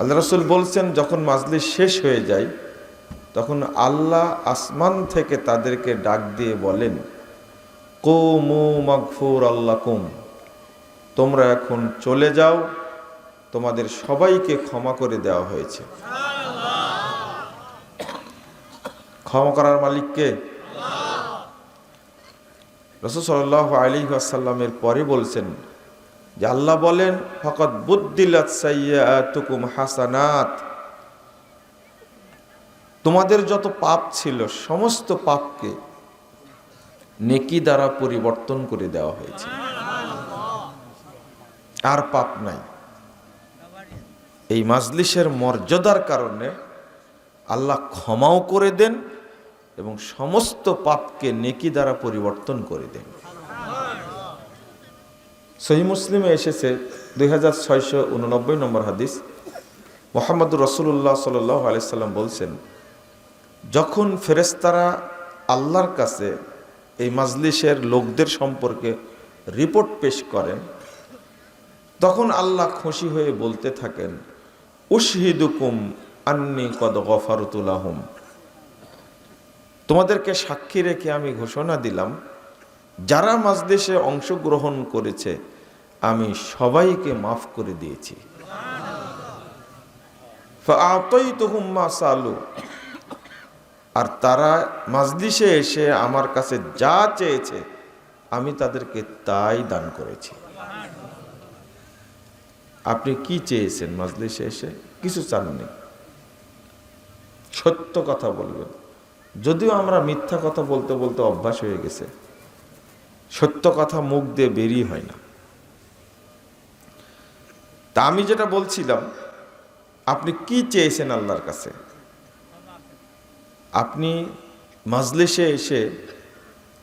আল্লাহ রসুল বলছেন যখন মাজলিস শেষ হয়ে যায় তখন আল্লাহ আসমান থেকে তাদেরকে ডাক দিয়ে বলেন কোমু মগফুর আল্লাহ কুম তোমরা এখন চলে যাও তোমাদের সবাইকে ক্ষমা করে দেওয়া হয়েছে। ক্ষমা করার মালিককে রসুল সাল্লাহ আলী আসাল্লামের পরে বলছেন যে আল্লাহ বলেন ফকত বুদ্দিলাত হাসানাত। তোমাদের যত পাপ ছিল, সমস্ত পাপকে নেকি দ্বারা পরিবর্তন করে দেওয়া হয়েছে। আর পাপ নাই। এই মাজলিসের মর্যাদার কারণে আল্লাহ ক্ষমাও করে দেন এবং সমস্ত পাপকে নেকি দ্বারা পরিবর্তন করে দেন। সহি মুসলিমে এসেছে দুই হাজার ছয়শো উননব্বই নম্বর হাদিস। মোহাম্মদ রসুল্লাহ সাল্লাহ আলাইসাল্লাম বলছেন, যখন ফেরেস্তারা আল্লাহর কাছে এই মাজলিসের লোকদের সম্পর্কে রিপোর্ট পেশ করেন, তখন আল্লাহ খুশি হয়ে বলতে থাকেন, উশহিদুকুম আন্নি কদ গফারতুলাহুম তোমাদেরকে সাক্ষী রেখে আমি ঘোষণা দিলাম যারা মাজদেশে অংশগ্রহণ করেছে, আমি সবাইকে মাফ করে দিয়েছি। আর তারা মাজলিসে এসে আমার কাছে যা চেয়েছে, আমি তাদেরকে তাই দান করেছি। আপনি কি চেয়েছেন মাজলিসে এসে? কিছু চাননি। সত্য কথা বলবেন। যদিও আমরা মিথ্যা কথা বলতে বলতে অভ্যাস হয়ে গেছে। সত্য কথা মুখ দিয়ে বেরিয়ে হয় না। তা আমি যেটা বলছিলাম, আপনি কি চেয়েছেন আল্লাহর কাছে? আপনি মাজলিসে এসে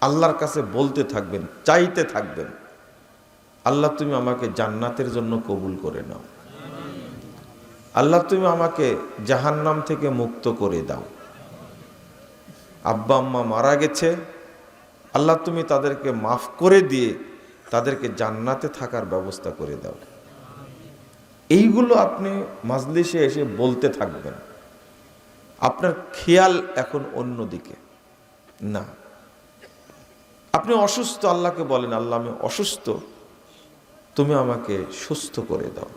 আল্লাহর কাছে বলতে থাকবেন, চাইতে থাকবেন, আল্লাহ তুমি আমাকে জান্নাতের জন্য কবুল করে নাও। আল্লাহ তুমি আমাকে জাহান্নাম থেকে মুক্ত করে দাও। আব্বা আম্মা মারা গেছে আল্লাহ তুমি তাদেরকে মাফ করে দিয়ে তাদেরকে জান্নাতে থাকার ব্যবস্থা করে দাও। এইগুলো আপনি মাজলিসে এসে বলতে থাকবেন। আপনার খেয়াল এখন অন্যদিকে। না। আপনি অসুস্থ, আল্লাহকে বলেন, আল্লাহ, আমি অসুস্থ। তুমি আমাকে সুস্থ করে দাও।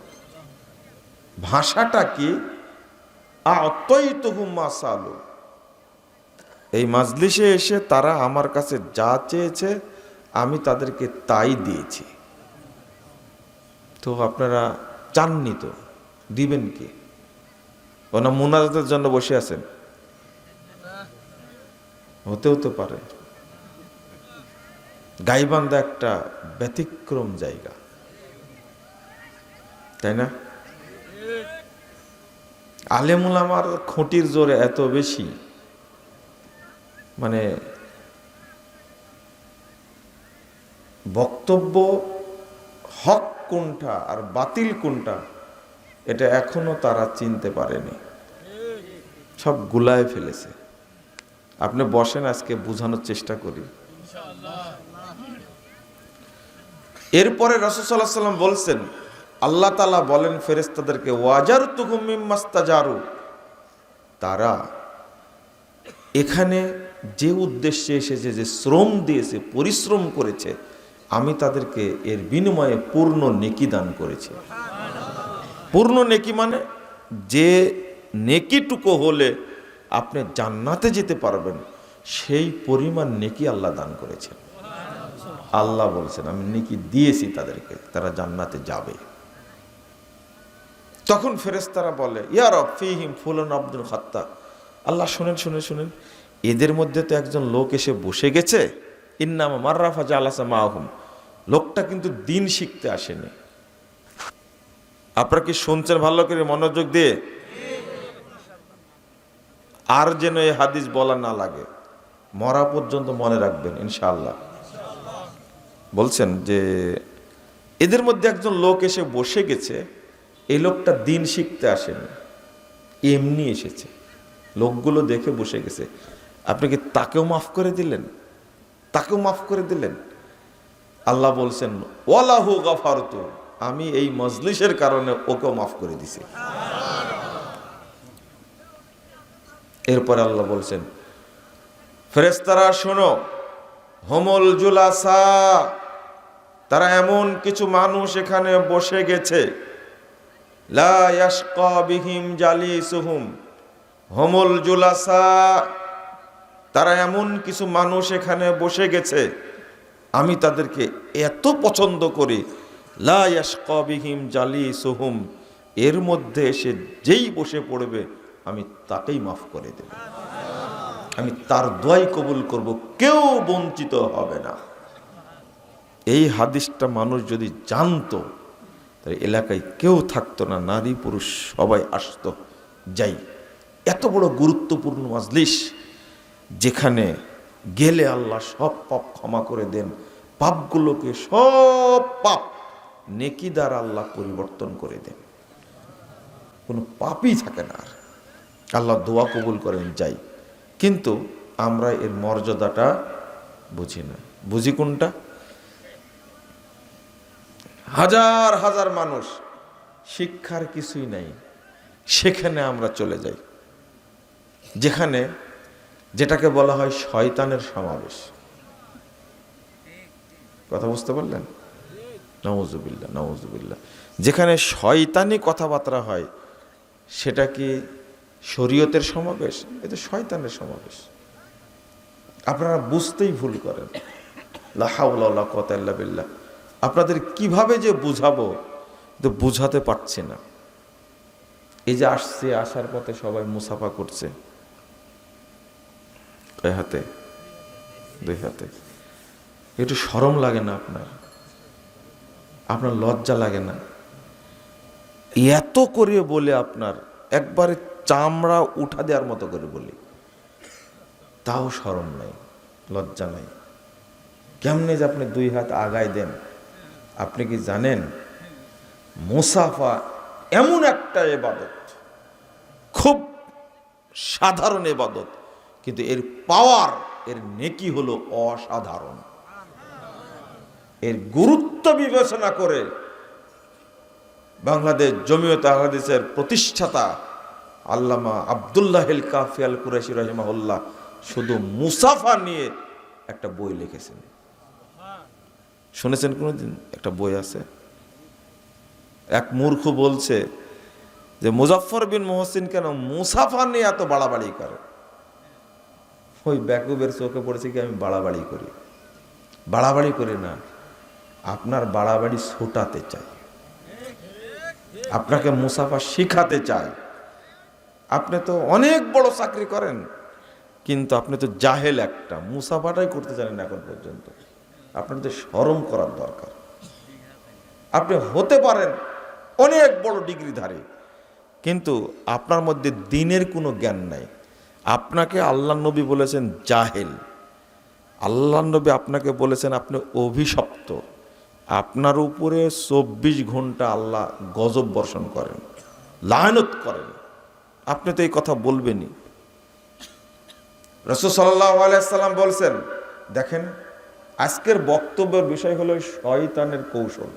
ভাষাটা কি? আতই তুহুম্মা সালু এই মাজলিসে এসে তারা আমার কাছে যা চেয়েছে, আমি তাদেরকে তাই দিয়েছি। তো আপনারা চাননি তো? দিবেন কি? ওনা মোনাজাতের জন্য বসে আছেন। হতেও তো পারে। গাইবান্ধা একটা ব্যতিক্রম জায়গা। তাই না? আলেমুল আমার খুঁটির জোরে এত বেশি। মানে বক্তব্য হক কোনটা আর বাতিল কোনটা, এটা এখনও তারা চিনতে পারেনি। সব গুলায় ফেলেছে। আপনি বসেন, আজকে বোঝানোর চেষ্টা করি। এরপরে রসসাল্লাহ সাল্লাম বলছেন, আল্লাহ তালা বলেন ফেরেস্তাদেরকে ওয়াজার তুকুমিমাস্তাজারু তারা এখানে যে উদ্দেশ্যে এসেছে, যে শ্রম দিয়েছে, পরিশ্রম করেছে, আমি তাদেরকে এর বিনিময়ে পূর্ণ নেকি দান করেছি। পূর্ণ নেকি মানে যে নেকিটুকু হলে আপনি জান্নাতে যেতে পারবেন, সেই পরিমাণ নেকি আল্লাহ দান করেছেন। আল্লাহ বলছেন, আমি নেকি দিয়েছি তাদেরকে, তারা জান্নাতে যাবে। তখন ফেরেস্তারা বলে ইয়ার ফিহিম ফুলন আব্দুল খাত্তা আল্লাহ শুনেন শুনেন শুনেন। এদের মধ্যে তো একজন লোক এসে বসে গেছে, ইন্নামা মার্রাফা জালাসা মাহুম লোকটা কিন্তু দিন শিখতে আসেনি। আপনারা কি শুনছেন ভালো করে মনোযোগ দিয়ে? আর যেন এই হাদিস বলা না লাগে। মরা পর্যন্ত মনে রাখবেন, ইনশাআল্লাহ। বলছেন যে, এদের মধ্যে একজন লোক এসে বসে গেছে, এই লোকটা দিন শিখতে আসেনি। এমনি এসেছে। লোকগুলো দেখে বসে গেছে। আপনি কি তাকেও মাফ করে দিলেন? তাকেও মাফ করে দিলেন? আল্লাহ বলছেন, ওয়ালাহু গাফারতু। আমি এই মজলিসের কারণে ওকেও মাফ করে দিছি। এরপরে আল্লাহ বলছেন ফেরেস্তারা শোনো, হোমল জুলাসা, তারা এমন কিছু মানুষ এখানে বসে গেছে। লা ইয়াশকা বিহিম জালিসুহুম। হোমল জুলাসা, তারা এমন কিছু মানুষ এখানে বসে গেছে, আমি তাদেরকে এত পছন্দ করি, লা ইয়াশকা বিহিম জালিসুহুম, এর মধ্যে এসে যেই বসে পড়বে, আমি তাকেই মাফ করে দেব। আমি তার দোয়াই কবুল করব, কেউ বঞ্চিত হবে না। এই হাদিসটা মানুষ যদি জানতো এলাকায় কেউ থাকতো না, নারী পুরুষ সবাই আসতো, যাই। এত বড় গুরুত্বপূর্ণ মাজলিস যেখানে গেলে আল্লাহ সব পাপ ক্ষমা করে দেন, পাপগুলোকে সব পাপ নেকি দ্বারা আল্লাহ পরিবর্তন করে দেন। কোনো পাপই থাকে না আর। আল্লাহ দোয়া কবুল করেন, যাই। কিন্তু আমরা এর মর্যাদাটা বুঝি না। বুঝি কোনটা? হাজার হাজার মানুষ, শিক্ষার কিছুই নাই। সেখানে আমরা চলে যাই। যেখানে যেটাকে বলা হয় শয়তানের সমাবেশ। কথা বুঝতে পারলেন? নওয়াজুবিল্লা নওয়াজুবিল্লা যেখানে শয়তানি কথাবার্তা হয়, সেটা কি শরীয়তের সমাবেশ? এটা শয়তানের সমাবেশ। আপনারা বুঝতেই ভুল করেন। লাহাউল্লাহ কতাল্লা আপনাদের কীভাবে যে বুঝাবো, তো বুঝাতে পারছি না। এই যে আসছে, আসার পথে সবাই মুসাফা করছে। কয় হাতে, দুই হাতে। একটু সরম লাগে না আপনার? আপনার লজ্জা লাগে না? এত করে বলে আপনার, একবারে চামড়া উঠা দেওয়ার মতো করে বলি। তাও সরম নাই, লজ্জা নাই। কেমনে যে আপনি দুই হাত আগায় দেন? আপনি কি জানেন? মুসাফা এমন একটা এবাদত, খুব সাধারণ এবাদত। কিন্তু এর পাওয়ার, এর নেকি হলো অসাধারণ। এর গুরুত্ব বিবেচনা করে বাংলাদেশ জমিয়ত আহাদিসের প্রতিষ্ঠাতা আল্লামা আবদুল্লাহ কাফি আল কুরেশি রহিমাহুল্লাহ শুধু মুসাফা নিয়ে একটা বই লিখেছেন। শুনেছেন কোনোদিন? একটা বই আছে। এক মূর্খ বলছে যে মুজাফর বিন মোহসিন কেন মুসাফা নিয়ে এত বাড়াবাড়ি করে? ওই ব্যাকুবের চোখে পড়েছে কি আমি বাড়াবাড়ি করি? বাড়াবাড়ি করি না। আপনার বাড়াবাড়ি ছোটাতে চাই। আপনাকে মুসাফা শিখাতে চাই। আপনি তো অনেক বড় চাকরি করেন, কিন্তু আপনি তো জাহেল একটা। মুসাফাটাই করতে জানেন এখন পর্যন্ত। আপনার তো সরম করার দরকার। আপনি হতে পারেন অনেক বড় ডিগ্রিধারী, কিন্তু আপনার মধ্যে দিনের কোনো জ্ঞান নাই। আপনাকে আল্লাহ নবী বলেছেন জাহেল। আল্লাহ নবী আপনাকে বলেছেন আপনি অভিশপ্ত। আপনার উপরে চব্বিশ ঘণ্টা আল্লাহ গজব বর্ষণ করেন, লায়নত করেন। আপনি তো এই কথা বলবেনই। রসুল সাল্লাহ আলাইসাল্লাম বলছেন, দেখেন, আজকের বক্তব্যের বিষয় হলো শয়তানের কৌশল।